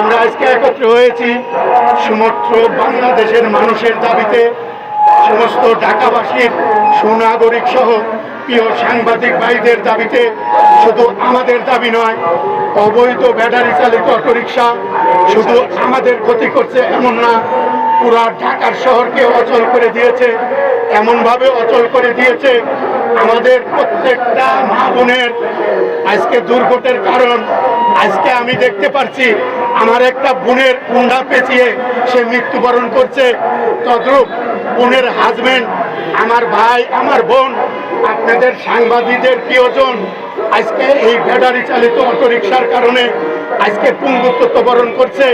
আমরা আজকে একত্র হয়েছি সমস্ত বাংলাদেশের মানুষের দাবিতে, সমস্ত ঢাকাবাসীর সুনাগরিক সহ প্রিয় সাংবাদিক ভাইদের দাবিতে, শুধু আমাদের দাবি নয়, অবৈধ ব্যাটারি চালিত অটোরিকশা শুধু আমাদের ক্ষতি করছে এমন না, পুরা ঢাকার শহরকে অচল করে দিয়েছে, এমনভাবে অচল করে দিয়েছে আমাদের প্রত্যেকটা মা বোনের আজকে দুর্ঘটের কারণ। আজকে আমি দেখতে পাচ্ছি আমার একটা বোনের কুন্ডা পেঁচিয়ে সে মৃত্যুবরণ করছে। তদ্রূপ বোনের হাজবেন্ড আমার ভাই, আমার বোন, আপনাদের সাংবাদিকদের প্রিয়জন, আজকে এই ব্যাটারি চালিত অটোরিকশার কারণে আজকে পুঙ্গুত্ব বরণ করছে।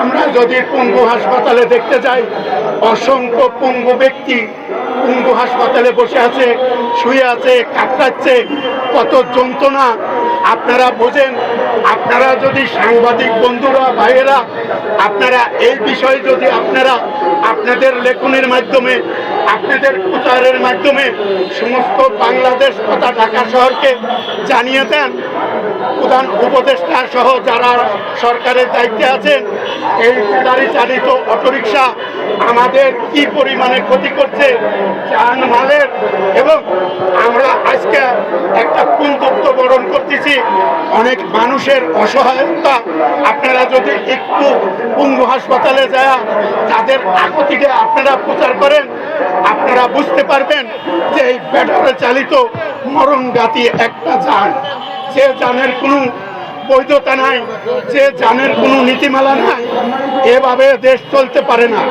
আমরা যদি পঙ্গু হাসপাতালে দেখতে যাই, অসংখ্য পঙ্গু ব্যক্তি পঙ্গু হাসপাতালে বসে আছে, শুয়ে আছে, কাতরাচ্ছে। কত যন্ত্রণা আপনারা বোঝেন, আপনারা যদি সাংবাদিক বন্ধুরা, ভাইয়েরা, আপনারা এই বিষয়ে যদি আপনারা আপনাদের লেখনের মাধ্যমে, আপনাদের প্রচারের মাধ্যমে সমস্ত বাংলাদেশ তথা ঢাকা শহরকে জানিয়ে দেন, প্রধান উপদেষ্টা সহ যারা সরকারের দায়িত্বে আছেন, এই ব্যাটারি চালিত অটোরিকশা আমাদের কি পরিমাণে ক্ষতি করছে মালের এবং আমরা আজকে একটা অনেক মানুষের অসহায়তা আপনারা যদি একটু পঙ্গু হাসপাতালে যায় তাদের আকতিকে আপনারা প্রচার করেন, আপনারা বুঝতে পারবেন যে এই ব্যাটারি চালিত মরণঘাতী একটা যান। যে যানের কোনো বৈধতা নাই, যে যানের কোনো নীতিমালা নাই, এভাবে দেশ চলতে পারে না।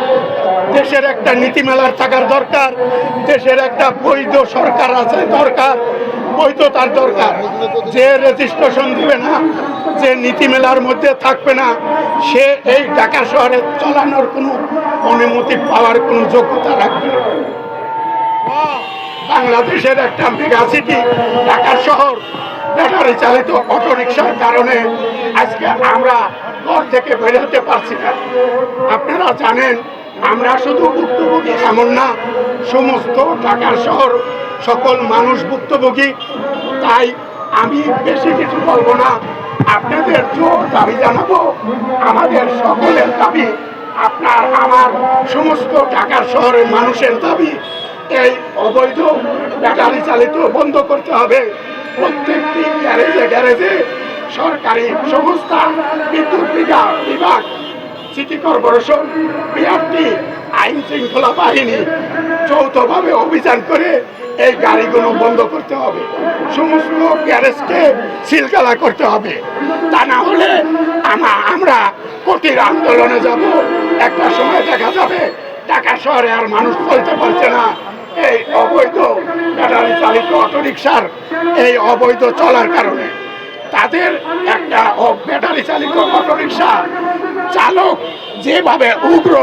দেশের একটা নীতিমেলার থাকার দরকার, দেশের একটা বৈধ সরকার আছে দরকার বৈধতার দরকার। যে রেজিস্ট্রেশন দিবে না, যে নীতিমেলার মধ্যে থাকবে না, সে এই ঢাকা শহরে চালানোর কোনো অনুমতি পাওয়ার কোনো যোগ্যতা রাখবে না। বাংলাদেশের একটা মেগা সিটি ঢাকার শহর, ব্যাটারি চালিত অটোরিকশার কারণে আজকে আমরা ঘর থেকে বেরোতে পারছি না। আপনারা জানেন, আমরা শুধু ভুক্তভোগী এমন না, সমস্ত ঢাকার শহর সকল মানুষ ভুক্তভোগী, তাই আমি বেশি কিছু বলব না। আপনাদের জোর দাবি জানাব। আমাদের সকলের দাবি, আপনার, আমার সমস্ত ঢাকার শহরের মানুষের দাবি, এই অবৈধ ব্যাটারি চালিত বন্ধ করতে হবে। প্রত্যেকটি গ্যারেজে গ্যারেজে সরকারি সংস্থা, বিদ্যুৎ বিভাগ সিটি কর্পোরেশন, বিআরটি আইন শৃঙ্খলা বাহিনী যৌথভাবে অভিযান করে এই গাড়িগুলো বন্ধ করতে হবে। সমস্ত গ্যারেজকে সিলগালা করতে হবে। তা না হলে আমা, আমরা কঠিন আন্দোলনে যাব। একটা সময় দেখা যাবে ঢাকা শহরে আর মানুষ চলতে পারছে না, এই অবৈধ ব্যাটারি চালিত অটোরিকশার এই অবৈধ চলার কারণে। তাদের একটা ব্যাটারি চালিত অটোরিকশা চালক যেভাবে উগ্র,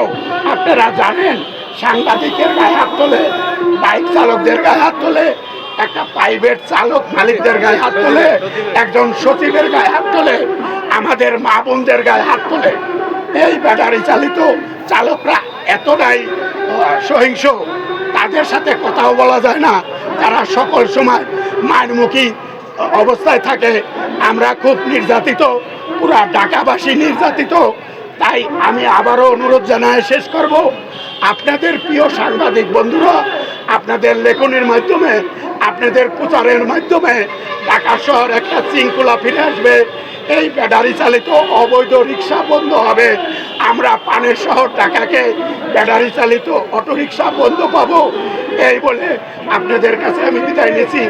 আপনারা জানেন সাংবাদিকের গায়ে হাত তোলে, বাইক চালকদের গায়ে হাত তোলে, একটা প্রাইভেট চালক মালিকদের গায়ে হাত তোলে, একজন সচিবের গায়ে হাত তোলে, আমাদের মা বোনদের গায়ে হাত তোলে। এই ব্যাটারি চালিত চালকরা এতটাই সহিংস। তাদের সাথে কথাও বলা যায় না। তারা সকল সময় মারমুখী অবস্থায় থাকে। আমরা খুব নির্যাতিত, পুরা ঢাকাবাসী নির্যাতিত। তাই আমি আবারও অনুরোধ জানায় শেষ করব। আপনাদের প্রিয় সাংবাদিক বন্ধুরা, আপনাদের লেখনের মাধ্যমে, আপনাদের প্রচারের মাধ্যমে ঢাকা শহর একটা শৃঙ্খলা ফিরে আসবে। এই ব্যাটারি চালিত অবৈধ রিক্সা বন্ধ হবে। আমরা পানের শহর ঢাকাকে ব্যাটারি চালিত অটোরিকশা বন্ধ পাবো। এই বলে আপনাদের কাছে আমি বিদায় নিয়েছি